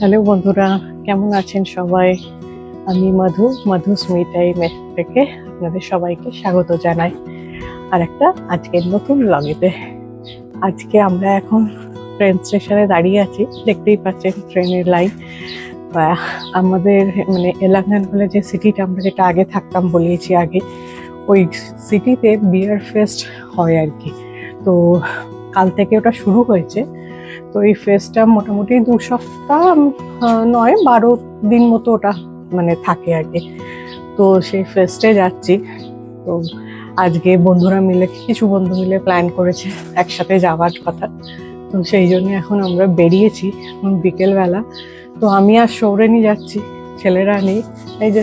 Hello বন্ধুরা, কেমন আছেন সবাই? আমি মধু মধু স্মিটাই মেস থেকে আপনাদের সবাইকে স্বাগত জানাই। আর একটা আজকের নতুন লগেতে আজকে আমরা এখন ট্রেন স্টেশনে দাঁড়িয়ে আছি, দেখতেই পাচ্ছেন ট্রেনের লাইন আমাদের মানে এলাকান বলে যে সিটিটা আমরা যেটা আগে থাকতাম বলিয়েছি আগে, ওই সিটিতে বিয়ার ফেস্ট হয় আর কি। তো কাল থেকে ওটা শুরু হয়েছে। তো এই ফেস্টটা মোটামুটি দু সপ্তাহ নয়, বারো দিন মতো ওটা মানে থাকে আর কি। তো সেই ফেস্টে যাচ্ছি। তো আজকে বন্ধুরা মিলে, কিছু বন্ধু মিলে প্ল্যান করেছে একসাথে যাওয়ার কথা। তো সেই জন্য এখন আমরা বেরিয়েছি বিকেলবেলা। তো আমি আর সৌরেনি যাচ্ছি, ছেলেরা নেই। এই যে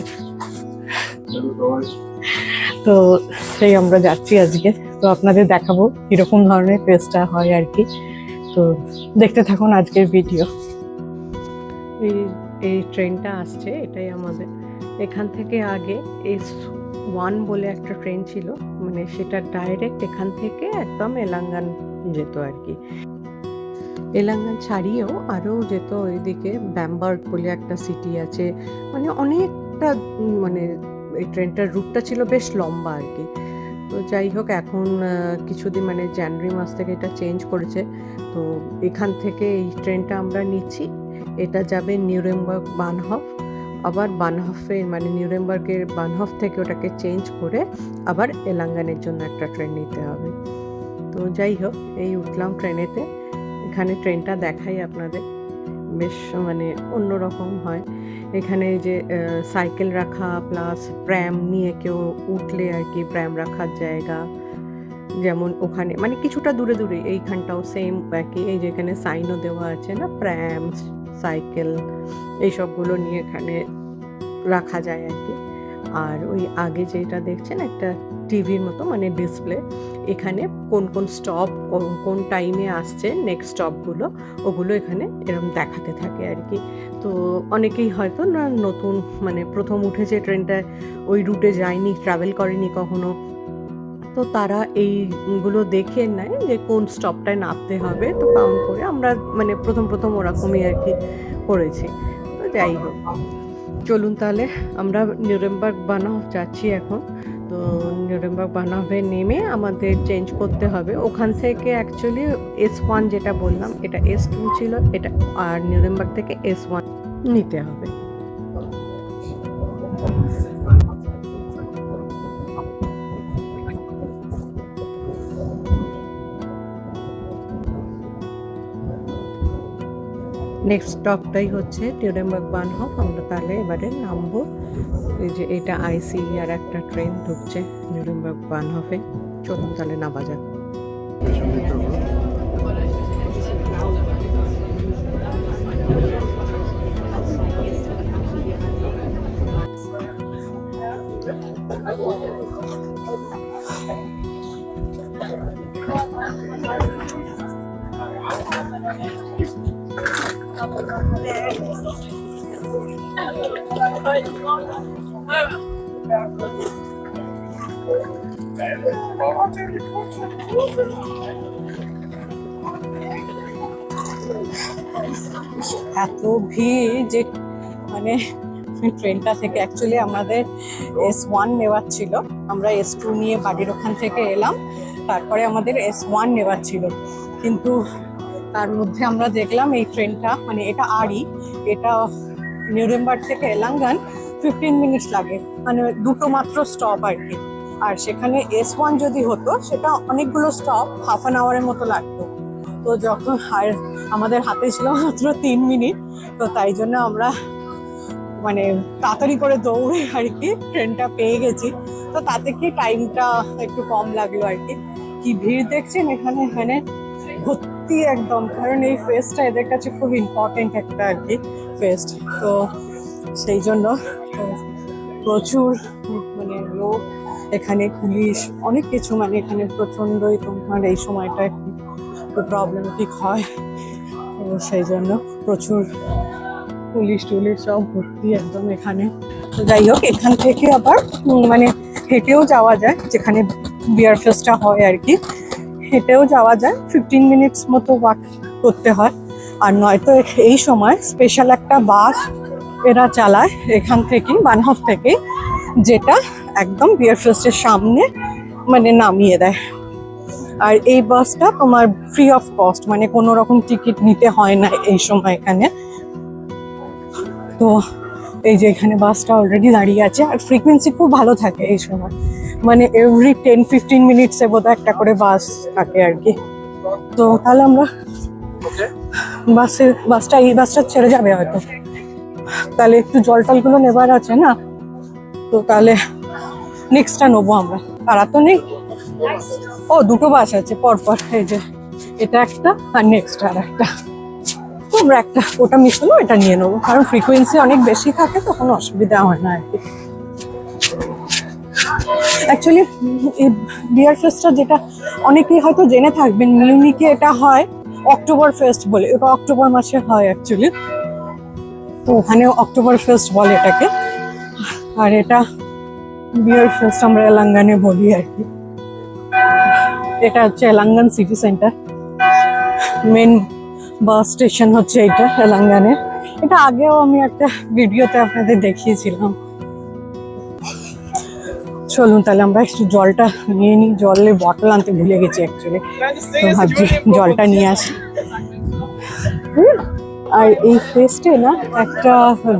তো সেই আমরা যাচ্ছি আজকে। তো আপনাদের দেখাবো কীরকম ধরনের ফেস্টটা হয় আর কি। তো দেখতে থাকুন আজকের ভিডিও এই এই ট্রেনটা আসছে, এটাই আমাদের। এখান থেকে আগে এস ওয়ান বলে একটা ট্রেন ছিল মানে সেটা ডাইরেক্ট এখান থেকে একদম এলাঙ্গান যেত আর কি। এলাঙ্গান ছাড়িয়েও আরও যেত ওইদিকে, ব্যামবার্গ বলে একটা সিটি আছে। মানে অনেকটা মানে এই ট্রেনটার রুটটা ছিল বেশ লম্বা আর কি। তো যাই হোক, এখন কিছুদিন মানে জানুয়ারি মাস থেকে এটা চেঞ্জ করেছে। তো এখান থেকে এই ট্রেনটা আমরা নিচ্ছি। এটা যাবে নিউরেমবার্গ বানহফ। আবার বানহফে মানে নিউরেমবার্গের বানহফ থেকে ওটাকে চেঞ্জ করে আবার এলাঙ্গানের জন্য একটা ট্রেন নিতে হবে। তো যাই হোক, এই উঠলাম ট্রেনেতে এখানে ট্রেনটা দেখাই আপনাদের। বেশ মানে অন্যরকম হয়। এখানে যে সাইকেল রাখা প্লাস প্র্যাম নিয়ে কেউ উঠলে আর কি প্র্যাম রাখার জায়গা। যেমন ওখানে মানে কিছুটা দূরে দূরে, এইখানটাও সেম একই। এই যে এখানে সাইনও দেওয়া আছে না প্র্যাম সাইকেল এইসবগুলো নিয়ে এখানে রাখা যায় আর কি। আর ওই আগে যেটা দেখছেন একটা টিভির মতো মানে ডিসপ্লে এখানে কোন কোন স্টপ কোন টাইমে আসছে নেক্সট স্টপগুলো ওগুলো এখানে এরকম দেখাতে থাকে আর কি। তো অনেকেই হয়তো না নতুন মানে প্রথম উঠেছে ট্রেনটায় ওই রুটে যায়নি ট্রাভেল করেনি কখনো। তো তারা এইগুলো দেখে নেয় যে কোন স্টপটায় নামতে হবে, তো কাউন্ট করে আমরা মানে প্রথম প্রথম ওরকমই আর কি করেছি। তো যাই হোক। চলুন তাহলে, আমরা নিউরেমবার্গ বানাহ যাচ্ছি এখন। তো নিউরেমবার্গ বানাহফে নেমে আমাদের চেঞ্জ করতে হবে। ওখান থেকে অ্যাকচুয়ালি এস ওয়ান যেটা বললাম, এটা এস টু ছিল, এটা আর নিউরেমবার্গ থেকে এস ওয়ান নিতে হবে। নেক্সট স্টপটাই হচ্ছে টিউরেমবার্গ বানহফ আমরা তাহলে এবারে নামবো। এই যে এটা আইসি আর একটা ট্রেন ঢুকছে নিউরেমবার্গ বানহফে চলুন তাহলে নামা যাক। এত ভিড় যে মানে ট্রেনটা থেকে অ্যাকচুয়ালি আমাদের এস ওয়ান নেওয়ার ছিল। আমরা এস টু নিয়ে বাড়ির ওখান থেকে এলাম। তারপরে আমাদের এস ওয়ান নেওয়ার ছিল। কিন্তু তার মধ্যে আমরা দেখলাম এই ট্রেনটা মানে এটা আরই এটা নিউরেম্বার থেকে এলাঙ্গান ফিফটিন মিনিটস লাগে। মানে দুটো মাত্র স্টপ আর কি। আর সেখানে এস ওয়ান যদি হতো, সেটা অনেকগুলো স্টপ হাফ অ্যান আওয়ারের মতো লাগতো। তো যখন, আর আমাদের হাতে ছিল মাত্র তিন মিনিট তো তাই জন্য আমরা মানে তাড়াতাড়ি করে দৌড়ে আর কি ট্রেনটা পেয়ে গেছি। তো তাতে কি টাইমটা একটু কম লাগল আর কি। কি ভিড় দেখছেন এখানে? এখানে ভর্তি একদম, কারণ এই ফেস্টটা এদের কাছে খুব ইম্পর্টেন্ট একটা আর কি ফেস্ট তো সেই জন্য প্রচুর মানে লোক এখানে, পুলিশ, অনেক কিছু মানে এখানে প্রচণ্ডই তোমার এই সময়টা একটু প্রবলেমেটিক হয়, তো সেই জন্য প্রচুর পুলিশ টুলিশ সব ভর্তি একদম এখানে যাই হোক, এখান থেকে আবার মানে হেঁটেও যাওয়া যায়, যেখানে বিয়ার ফেস্টটা হয় আর কি হেঁটেও যাওয়া যায়। ফিফটিন মিনিটস মতো ওয়াক করতে হয়। আর নয়তো এই সময় স্পেশাল একটা বাস এরা চালায় এখান থেকে বানহফ থেকে যেটা একদম বিয়ার ফেস্টের সামনে মানে নামিয়ে দেয়। আর এই বাসটা তোমার ফ্রি অফ কস্ট মানে কোনো রকম টিকিট নিতে হয় না এই সময় এখানে। তো এই যে এখানে বাসটা অলরেডি দাঁড়িয়ে আছে আর ফ্রিকোয়েন্সি খুব ভালো থাকে এই সময়। মানে এভরি টেন ফিফটিন মিনিটসে বোধহয় একটা করে বাস থাকে আর কি। তো তাহলে আমরা বাসে বাসটা এই বাসটা ছেড়ে যাবে হয়তো। তাহলে একটু জল টলগুলো নেবার আছে না? তো তাহলে নেক্সটটা নেব আমরা। তারা তো নেই? ও দুটো বাস আছে পরপর এই যে এটা একটা আর নেক্সট আর একটা। আমরা একটা ওটা হলো এটা নিয়ে নেব। কারণ ফ্রিকোয়েন্সি অনেক বেশি থাকে তখন অসুবিধা হয় না আর কি। অ্যাকচুয়ালি বিয়ার ফেস্টটা যেটা অনেকেই হয়তো জেনে থাকবেন, মিউনিকে এটা হয় অক্টোবর ফেস্ট বলে। এটা অক্টোবর মাসে হয় অ্যাকচুয়ালি তো ওখানে অক্টোবর ফেস্ট বলে এটাকে। আর এটা বিয়ার ফেস্ট আমরা এলাঙ্গানে বলি আর কি। এটা হচ্ছে এলাঙ্গান city centre, main bus station হচ্ছে এটা, তেলেঙ্গানে। এটা আগেও আমি একটা ভিডিওতে আপনাদের দেখিয়েছিলাম। চলুন তাহলে আমরা একটু জলটা নিয়ে নিই। জলের বটল আনতে ভুলে গেছি অ্যাকচুয়ালি তো ভাবছি জলটা নিয়ে আসি। আর এই ফেস্টে না একটা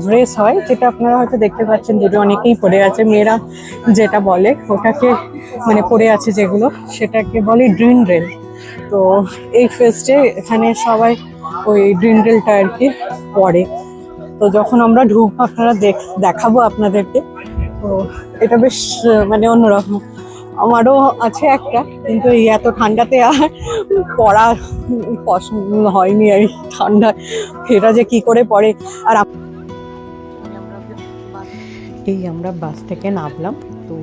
ড্রেস হয়, যেটা আপনারা হয়তো দেখতে পাচ্ছেন, যেটা অনেকেই পরে আছে। মেয়েরা যেটা বলে, ওটাকে মানে পরে আছে যেগুলো, সেটাকে বলে ড্রিন রেল তো এই ফেস্টে এখানে সবাই ওই ড্রিন রেলটা আর কি পরে তো যখন আমরা ঢুকবো, আপনারা দেখ, দেখাবো আপনাদেরকে। তো এটা বেশ মানে অন্যরকম। আমারও আছে একটা, কিন্তু এই এত ঠান্ডাতে আর পড়া পছন্দ হয়নি আর ঠান্ডা এটা যে কি করে পড়ে। আর এই আমরা বাস থেকে নামলাম, তো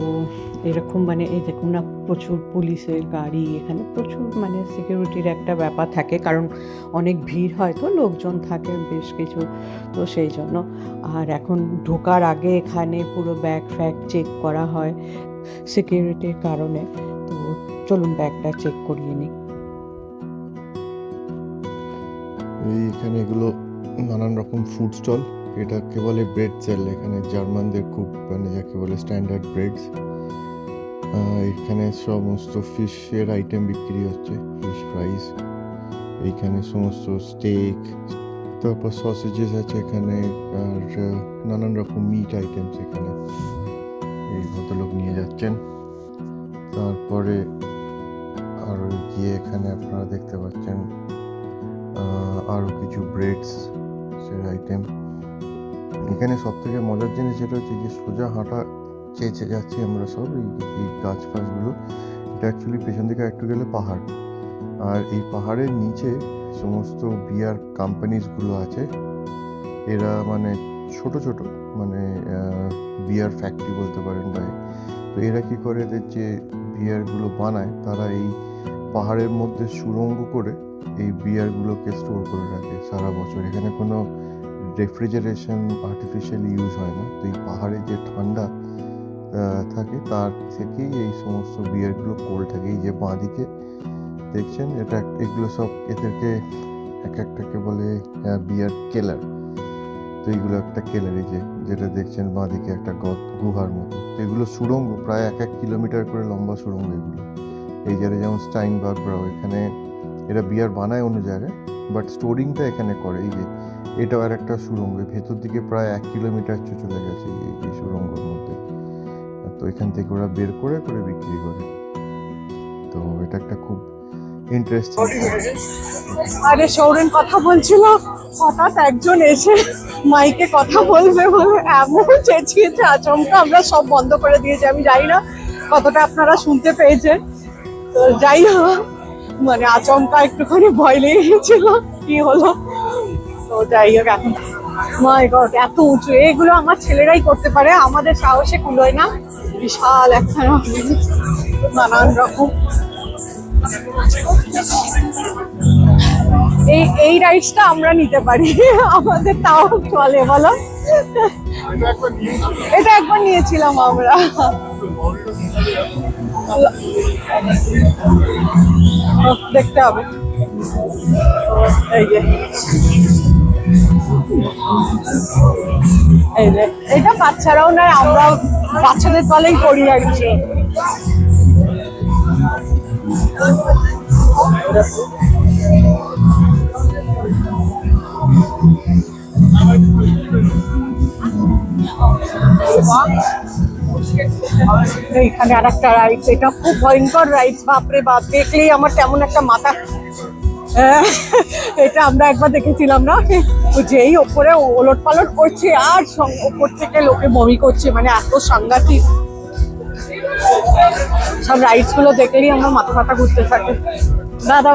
এরকম মানে এই দেখুন না, প্রচুর পুলিশের গাড়ি, এখানে প্রচুর মানে সিকিউরিটির একটা ব্যাপার থাকে, কারণ অনেক ভিড় হয় তো, লোকজন থাকে বেশ কিছু, তো সেই জন্য। আর এখন ঢোকার আগে এখানে পুরো ব্যাগ ফ্যাগ চেক করা হয় সিকিউরিটির কারণে, তো চলুন ব্যাগটা চেক করিয়ে নিই। এই এখানে এগুলো নানান রকম ফুড স্টল এটাকে বলে ব্রেড সেল এখানে জার্মানদের খুব মানে যাকে বলে স্ট্যান্ডার্ড ব্রেডস এখানে সমস্ত ফিশের আইটেম বিক্রি হচ্ছে ফিশ ফ্রাইস এইখানে সমস্ত স্টেক তারপর সসেজেস আছে এখানে, আর নানান রকম মিট আইটেমস এখানে। এই ভদ্রলোক নিয়ে যাচ্ছেন। তারপরে আর গিয়ে এখানে আপনারা দেখতে পাচ্ছেন আরও কিছু ব্রেডস সে আইটেম এখানে সব থেকে মজার জিনিস যেটা হচ্ছে যে সোজা হাঁটা চেঁচে যাচ্ছি আমরা সব এই এই গাছ ফাছগুলো, এটা অ্যাকচুয়ালি পেছন দিকে একটু গেলে পাহাড়। আর এই পাহাড়ের নিচে সমস্ত বিয়ার কোম্পানিজগুলো আছে। এরা মানে ছোট ছোট মানে বিয়ার ফ্যাক্টরি বলতে পারেন এ। তো এরা কী করে এদের যে বিয়ারগুলো বানায়, তারা এই পাহাড়ের মধ্যে সুড়ঙ্গ করে এই বিয়ারগুলোকে স্টোর করে রাখে সারা বছর। এখানে কোনো রেফ্রিজারেশন আর্টিফিশিয়ালি ইউজ হয় না। তো এই পাহাড়ে যে ঠান্ডা থাকে, তার থেকেই এই সমস্ত বিয়ারগুলো কোল্ড থাকে। এই যে বাঁদিকে দেখছেন, এটা এগুলো সব এদেরকে এক একটাকে বলে বিয়ার কেলার। তো এইগুলো একটা কেলার যে যেটা দেখছেন বাঁদিকে একটা গদ গুহার মতো। তো এগুলো সুড়ঙ্গ, প্রায় এক এক কিলোমিটার করে লম্বা সুড়ঙ্গ এগুলো। এই জায়গায় যেমন স্টাইন বাগরাও এখানে, এরা বিয়ার বানায় অন্য জায়গায় বাট স্টোরিংটা এখানে করে। এই যে এটাও আর একটা সুড়ঙ্গ ভেতর দিকে প্রায় এক কিলোমিটার চলে গেছে এই সুড়ঙ্গর মধ্যে। তো এখান থেকে ওরা বের করে করে বিক্রি করে। তো এটা একটা খুব ইন্টারেস্টিং আরে সৌরেন কথা বলছিল। হঠাৎ একজন এসে মাইকে কথা বলবে বলে এমন চেঁচিয়েছে আচমকা আমরা সব বন্ধ করে দিয়েছি। আমি জানি না কতটা আপনারা শুনতে পেয়েছেন। তো যাই হোক মানে আচমকা একটুখানি ভয় লেগে গেছিল কি হলো? তো যাই হোক এখন মাই গড এত উঁচু। এগুলো আমার ছেলেরাই করতে পারে আমাদের সাহসে কুলোয় না। বিশাল একখানা নানান রকম। এই এই রাইডসটা আমরা নিতে পারি। আমাদের তাও চলে, বলো। এটা একবার নিয়েছিলাম আমরা। দেখতে হবে। এই যে। এটা বাচ্চারাও নয়, আমরাও বাচ্চাদের তলেই করি আর কি। এইখানে আর একটা রাইডস এটা খুব ভয়ঙ্কর রাইডস বাপরে বাপ, দেখলেই আমার তেমন একটা মাথা এটা আমরা একবার দেখেছিলাম না? যেই ওপরে ওলট পালট করছে আর ওপর থেকে লোকে বমি করছে মানে এত সাংঘাতিক। সব রাইডসগুলো দেখলেই আমার মাথা ফাটা ঘুরতে থাকে। দাদা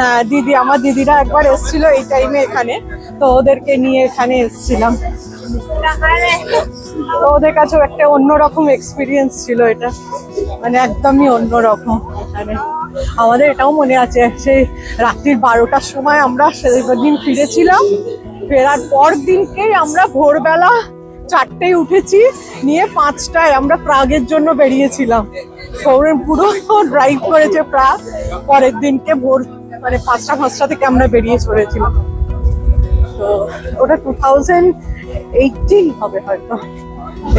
হ্যাঁ দিদি, আমার দিদিরা একবার এসেছিল এই টাইমে এখানে, তো ওদেরকে নিয়ে এখানে এসেছিলাম। তো ওদের কাছেও একটা অন্যরকম এক্সপিরিয়েন্স ছিল এটা। মানে একদমই অন্যরকম। এখানে আমাদের এটাও মনে আছে, সেই রাত্রির বারোটার সময় আমরা সেদিন ফিরেছিলাম। ফেরার পর দিনকেই আমরা ভোরবেলা চারটেয় উঠেছি, নিয়ে পাঁচটায় আমরা প্রাগের জন্য বেরিয়েছিলাম। সৌরেন পুরো ড্রাইভ করেছে প্রাগ। পরের দিনকে ভোর মানে পাঁচটা পাঁচটা থেকে আমরা বেরিয়ে চলেছিলাম। তো ওটা টু থাউজেন্ড এইটিন হবে হয়তো।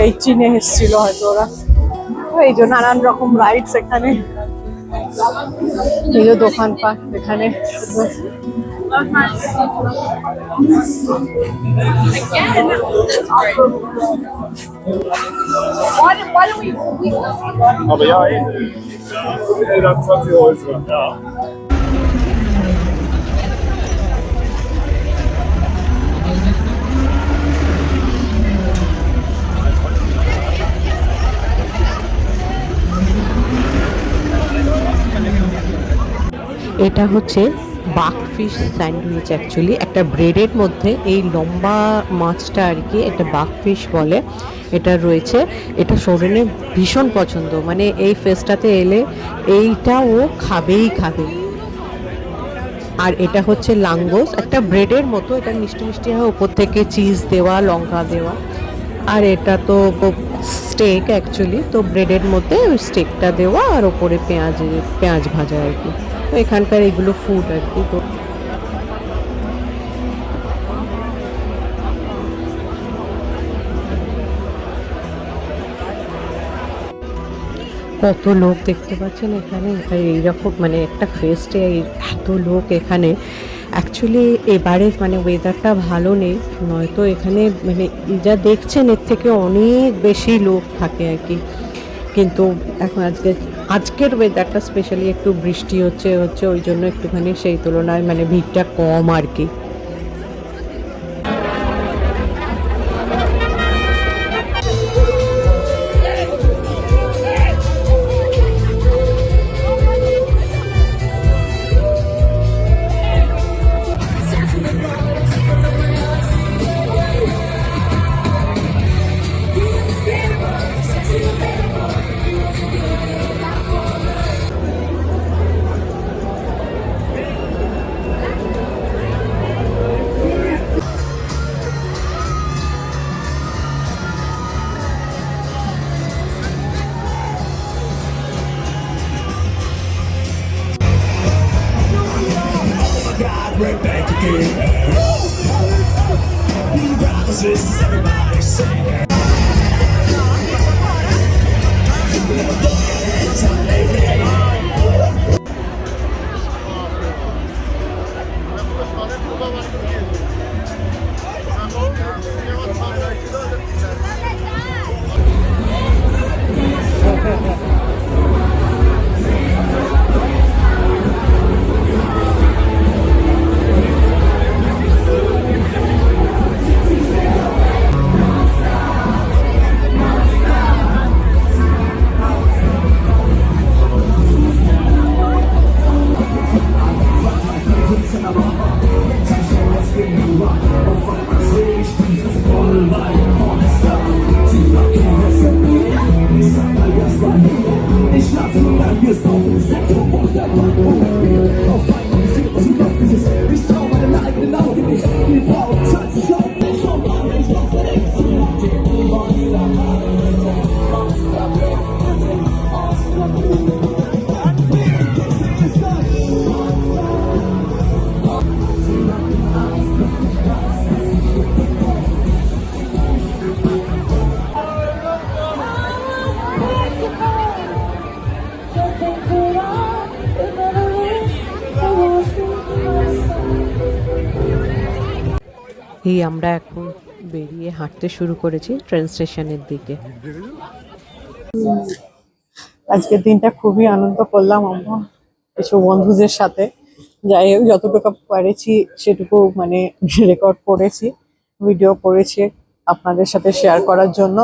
এইটিনে এসেছিল হয়তো ওরা। এই যে নানান রকম রাইডস এখানে এই যে দোকানপাট এখানে Aber ja, eh. Jeder 20 Häuser, ja. এটা হচ্ছে বাক ফিশ স্যান্ডউইচ অ্যাকচুয়ালি একটা ব্রেডের মধ্যে এই লম্বা মাছটা আর কি, একটা বাক ফিশ বলে, এটা রয়েছে। এটা সোরেনের ভীষণ পছন্দ। মানে এই ফেসটাতে এলে এইটা ও খাবেই খাবে। আর এটা হচ্ছে লাঙ্গোস। একটা ব্রেডের মতো, এটা মিষ্টি মিষ্টি হয়। উপর থেকে চিজ দেওয়া, লঙ্কা দেওয়া। আর এটা তো স্টেক অ্যাকচুয়ালি তো ব্রেডের মধ্যে ওই স্টেকটা দেওয়া আর ওপরে পেঁয়াজ পেঁয়াজ ভাজা আর কি। তো এখানকার এগুলো ফুড আর কি, তো কত লোক দেখতে পাচ্ছেন এখানে? এইরকম মানে একটা ফেস্টে এত লোক এখানে। অ্যাকচুয়ালি এবারে মানে ওয়েদারটা ভালো নেই, নয়তো এখানে মানে যা দেখছেন, এর থেকে অনেক বেশি লোক থাকে আর কি। কিন্তু এখন আজকে আজকের ওয়েদারটা স্পেশালি একটু বৃষ্টি হচ্ছে হচ্ছে ওই জন্য একটুখানি সেই তুলনায় মানে ভিড়টা কম আর কি। এই আমরা এখন বেরিয়ে হাঁটতে শুরু করেছি ট্রেন স্টেশনের দিকে। আজকের দিনটা খুবই আনন্দ করলাম আমরা, কিছু বন্ধুদের সাথে। যাই হোক, যতটুকু পেরেছি সেটুকু মানে রেকর্ড করেছি ভিডিও করেছি আপনাদের সাথে শেয়ার করার জন্য।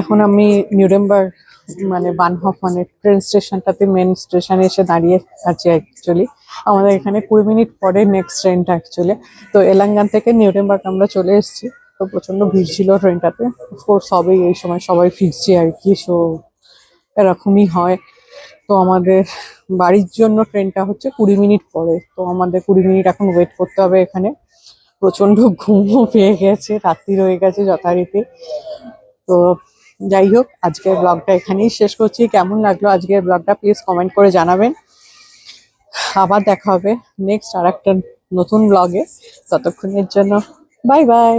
এখন আমি নিউরেমবার্গ মানে বানহফ মানে ট্রেন স্টেশনটাতে মেন স্টেশনে এসে দাঁড়িয়ে আছি অ্যাকচুয়ালি আমাদের এখানে কুড়ি মিনিট পরে নেক্সট ট্রেনটা অ্যাকচুয়ালি তো এলাঙ্গান থেকে নিউরেমবার্গ আমরা চলে এসেছি। তো প্রচণ্ড ভিড় ছিল ট্রেনটাতে। অফকোর্স সবাই এই সময় সবাই ফিরছে আর কি সো এরকমই হয়। তো আমাদের বাড়ির জন্য ট্রেনটা হচ্ছে কুড়ি মিনিট পরে। তো আমাদের কুড়ি মিনিট এখন ওয়েট করতে হবে এখানে। প্রচণ্ড ঘুমও পেয়ে গেছে, রাত্রি রয়ে গেছে যথারীতি। তো যাই হোক, আজকের ব্লগটা এখানেই শেষ করছি। কেমন লাগল আজকের ব্লগটা প্লিজ কমেন্ট করে জানাবেন। আবার দেখা হবে নেক্সট আর একটা নতুন ব্লগে ততক্ষণের জন্য বাই বাই